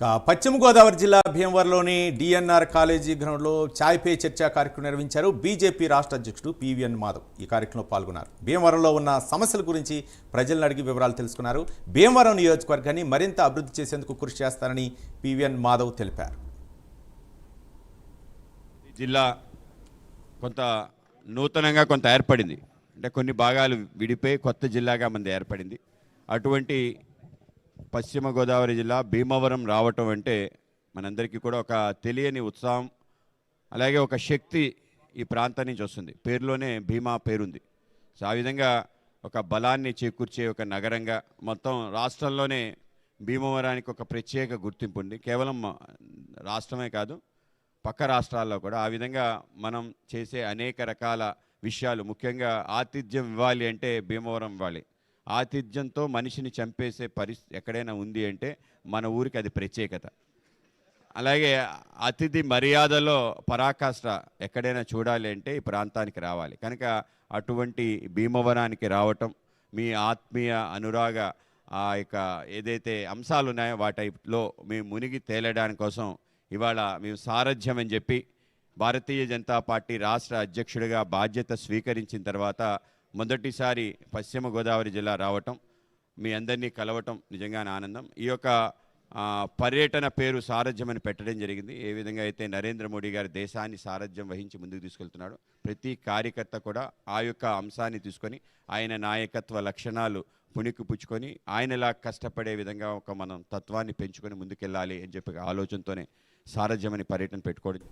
పశ్చిమ గోదావరి జిల్లా భీమవరంలోని DNR college గ్రౌండ్లో ఛాయ్ పే చర్చా కార్యక్రమం నిర్వహించారు బీజేపీ రాష్ట్ర అధ్యక్షుడు పివిఎన్ మాధవ్. ఈ కార్యక్రమంలో పాల్గొన్నారు. భీమవరంలో ఉన్న సమస్యల గురించి ప్రజలను అడిగి వివరాలు తెలుసుకున్నారు. భీమవరం నియోజకవర్గాన్ని మరింత అభివృద్ధి చేసేందుకు కృషి చేస్తారని పివిఎన్ మాధవ్ తెలిపారు. జిల్లా కొంత నూతనంగా కొంత ఏర్పడింది. అంటే కొన్ని భాగాలు విడిపోయి కొత్త జిల్లాగా మంది ఏర్పడింది. అటువంటి పశ్చిమ గోదావరి జిల్లా భీమవరం రావటం అంటే మనందరికీ కూడా ఒక తెలియని ఉత్సాహం అలాగే ఒక శక్తి ఈ ప్రాంతం నుంచి వస్తుంది. పేరులోనే భీమా పేరుంది. సో ఆ విధంగా ఒక బలాన్ని చేకూర్చే ఒక నగరంగా మొత్తం రాష్ట్రంలోనే భీమవరానికి ఒక ప్రత్యేక గుర్తింపు ఉంది. కేవలం రాష్ట్రమే కాదు పక్క రాష్ట్రాల్లో కూడా ఆ విధంగా మనం చేసే అనేక రకాల విషయాలు. ముఖ్యంగా ఆతిథ్యం ఇవ్వాలి అంటే భీమవరం ఇవ్వాలి. ఆతిథ్యంతో మనిషిని చంపేసే పరిస్థితి ఎక్కడైనా ఉంది అంటే మన ఊరికి అది ప్రత్యేకత. అలాగే అతిథి మర్యాదలో పరాకాష్ట ఎక్కడైనా చూడాలి అంటే ఈ ప్రాంతానికి రావాలి. కనుక అటువంటి భీమవనానికి రావటం మీ ఆత్మీయ అనురాగ ఆ యొక్క ఏదైతే అంశాలు ఉన్నాయో వాటిలో మేము మునిగి తేలడానికి కోసం ఇవాళ మేము సారథ్యం అని చెప్పి భారతీయ జనతా పార్టీ రాష్ట్ర అధ్యక్షుడిగా బాధ్యత స్వీకరించిన తర్వాత మొదటిసారి పశ్చిమ గోదావరి జిల్లా రావటం మీ అందరినీ కలవటం నిజంగానే ఆనందం. ఈ యొక్క పర్యటన పేరు సారథ్యం అని పెట్టడం జరిగింది. ఏ విధంగా అయితే నరేంద్ర మోడీ గారు దేశాన్ని సారథ్యం వహించి ముందుకు తీసుకెళ్తున్నాడు ప్రతి కార్యకర్త కూడా ఆ యొక్క అంశాన్ని తీసుకొని ఆయన నాయకత్వ లక్షణాలు పుణికి పుచ్చుకొని ఆయనలా కష్టపడే విధంగా ఒక మనం తత్వాన్ని పెంచుకొని ముందుకెళ్ళాలి అని చెప్పి ఆలోచనతోనే సారథ్యం అని పర్యటన పెట్టుకోవడం